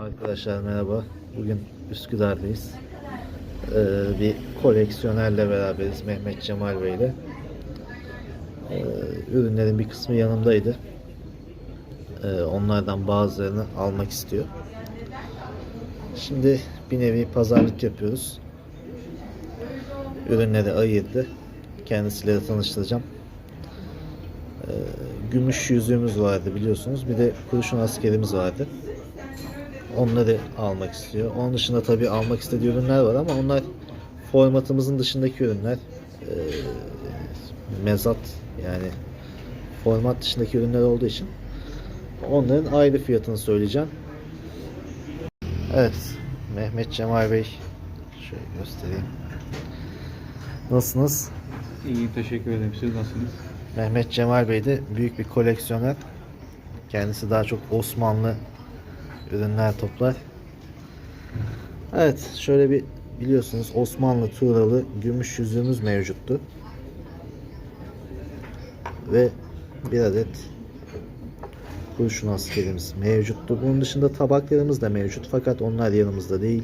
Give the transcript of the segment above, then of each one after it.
Arkadaşlar merhaba. Bugün Üsküdar'dayız. Ee, bir koleksiyonerle beraberiz Mehmet Cemal Bey ile. Ee, ürünlerin bir kısmı yanımdaydı. Ee, onlardan bazılarını almak istiyor. Şimdi bir nevi pazarlık yapıyoruz. Ürünleri ayırdı. Kendisiyle tanıştıracağım. Ee, gümüş yüzüğümüz vardı biliyorsunuz. Bir de kurşun askerimiz vardı. Onları almak istiyor. Onun dışında tabii almak istediği ürünler var ama onlar formatımızın dışındaki ürünler. Ee, mezat yani format dışındaki ürünler olduğu için onların ayrı fiyatını söyleyeceğim. Evet. Mehmet Cemal Bey şöyle göstereyim. Nasılsınız? İyi teşekkür ederim. Siz nasılsınız? Mehmet Cemal Bey de büyük bir koleksiyoner. Kendisi daha çok Osmanlı ürünler toplar. Evet, şöyle bir biliyorsunuz Osmanlı Tuğralı gümüş yüzüğümüz mevcuttu. Ve bir adet kurşun askerimiz mevcuttu. Bunun dışında tabaklarımız da mevcut fakat onlar yanımızda değil.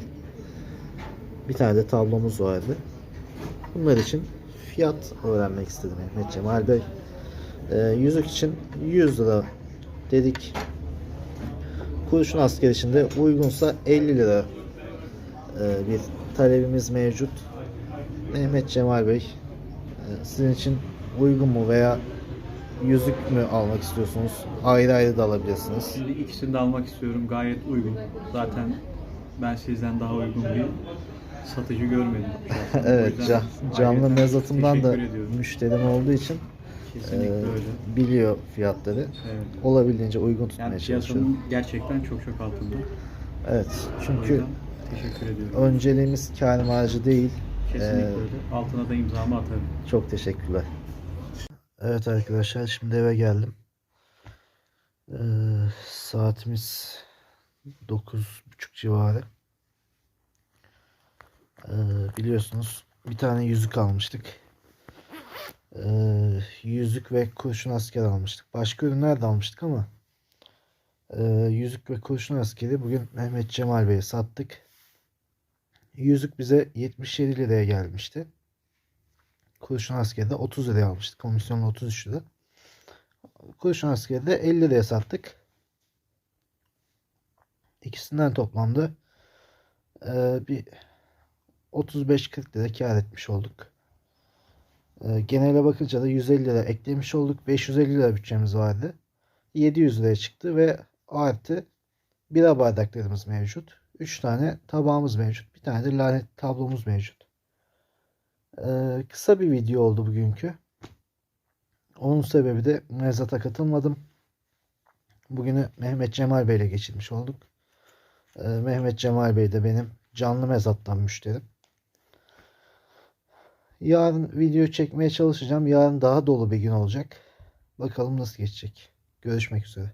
Bir tane de tablomuz vardı. Bunlar için fiyat öğrenmek istedim Mehmet Cemal Bey. Ee, yüzük için 100 lira dedik. Kurşun asker için de uygunsa 50 lira ee, bir talebimiz mevcut. Mehmet Cemal Bey e, sizin için uygun mu veya yüzük mü almak istiyorsunuz? Ayrı ayrı da alabilirsiniz. Şimdi ikisini de almak istiyorum. Gayet uygun. Zaten ben sizden daha uygun bir satıcı görmedim. evet, yüzden ca- canlı mezatımdan da ediyorum. müşterim olduğu için Kesinlikle e, öyle. biliyor fiyatları. Evet. Olabildiğince uygun tutmaya Yani piyasanın gerçekten çok çok altında. Evet. Çünkü teşekkür ediyorum. önceliğimiz kar marjı değil. Kesinlikle Ee, öyle. Altına da imzamı atarım. Çok teşekkürler. Evet arkadaşlar şimdi eve geldim. Ee, saatimiz 9.30 civarı. Ee, biliyorsunuz bir tane yüzük almıştık. Ee, yüzük ve kurşun asker almıştık. Başka ürünler de almıştık ama e, yüzük ve kurşun askeri bugün Mehmet Cemal Bey'e sattık. Yüzük bize 77 liraya gelmişti. Kurşun askeri de 30 liraya almıştık. Komisyonla 33 lira. Kurşun askeri de 50 liraya sattık. İkisinden toplamda e, bir 35-40 lira kar etmiş olduk. E, genele bakınca da 150 lira eklemiş olduk. 550 lira bütçemiz vardı. 700 liraya çıktı ve artı bira bardaklarımız mevcut. 3 tane tabağımız mevcut. Bir tane de lanet tablomuz mevcut. Ee, kısa bir video oldu bugünkü. Onun sebebi de mezata katılmadım. Bugünü Mehmet Cemal Bey ile geçirmiş olduk. Ee, Mehmet Cemal Bey de benim canlı mezattan müşterim. Yarın video çekmeye çalışacağım. Yarın daha dolu bir gün olacak. Bakalım nasıl geçecek. Görüşmek üzere.